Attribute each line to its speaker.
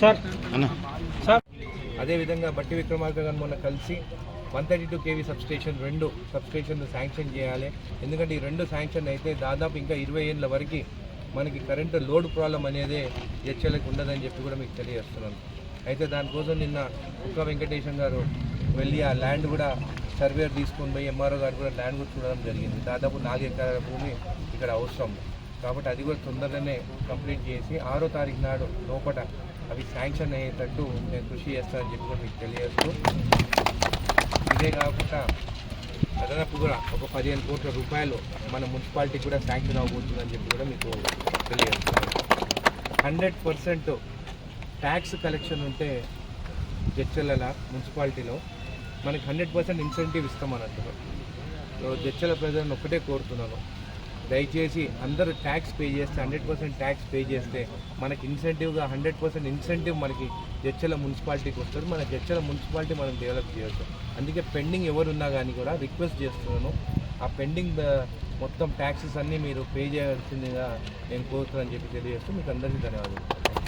Speaker 1: Sir.
Speaker 2: అన్న.
Speaker 1: Sir.
Speaker 3: అదేవిధంగా బట్టి విక్రమార్క గారు మొన్న కలిసి one thirty two KV substation రెండు సబ్స్టేషన్ శాంక్షన్ చేయాలి. ఎందుకంటే ఈ రెండు శాంక్షన్ అయితే దాదాపు ఇంకా ఇరవై ఏళ్ళ వరకు మనకి కరెంటు లోడ్ ప్రాబ్లం అనేది హెచ్చలకు ఉండదని చెప్పి కూడా మీకు తెలియజేస్తున్నాను. అయితే దానికోసం నిన్న కుక్క వెంకటేశం గారు వెళ్ళి ఆ ల్యాండ్ కూడా సర్వేర్ తీసుకొని పోయి ఎంఆర్ఓ గారు కూడా ల్యాండ్ కూడా చూడడం జరిగింది. దాదాపు నాలుగు ఎకరాల భూమి ఇక్కడ అవసరం. కాబట్టి అది కూడా తొందరగానే కంప్లీట్ చేసి ఆరో తారీఖు నాడు లోపల అవి శాంక్షన్ అయ్యేటట్టు నేను కృషి చేస్తానని చెప్పి కూడా మీకు తెలియజేస్తూ ఇదే కాకుండా అదనపు కూడా ఒక పదిహేను కోట్ల రూపాయలు మన మున్సిపాలిటీ కూడా శాంక్షన్ అవ్వబోతుందని చెప్పి కూడా మీకు తెలియజేస్తున్నాను హండ్రెడ్ పర్సెంట్ ట్యాక్స్ కలెక్షన్ ఉంటే జడ్చల మున్సిపాలిటీలో మనకి హండ్రెడ్ పర్సెంట్ ఇన్సెంటివ్ ఇస్తామన్నట్టు సో జడ్చల ప్రజలను ఒక్కటే కోరుతున్నాను. దయచేసి అందరూ ట్యాక్స్ పే చేస్తే హండ్రెడ్ పర్సెంట్ ట్యాక్స్ పే చేస్తే మనకి ఇన్సెంటివ్గా హండ్రెడ్ పర్సెంట్ ఇన్సెంటివ్ మనకి జడ్చల మున్సిపాలిటీకి వస్తుంది. మన జడ్చల మున్సిపాలిటీ మనం డెవలప్ చేయొచ్చు. అందుకే పెండింగ్ ఎవరు ఉన్నా కానీ కూడా రిక్వెస్ట్ చేస్తున్నాను. ఆ పెండింగ్ మొత్తం ట్యాక్సెస్ అన్నీ మీరు పే చేయాల్సిందిగా నేను కోరుతున్నాను చెప్పి తెలియజేస్తూ మీకు అందరికీ ధన్యవాదాలు.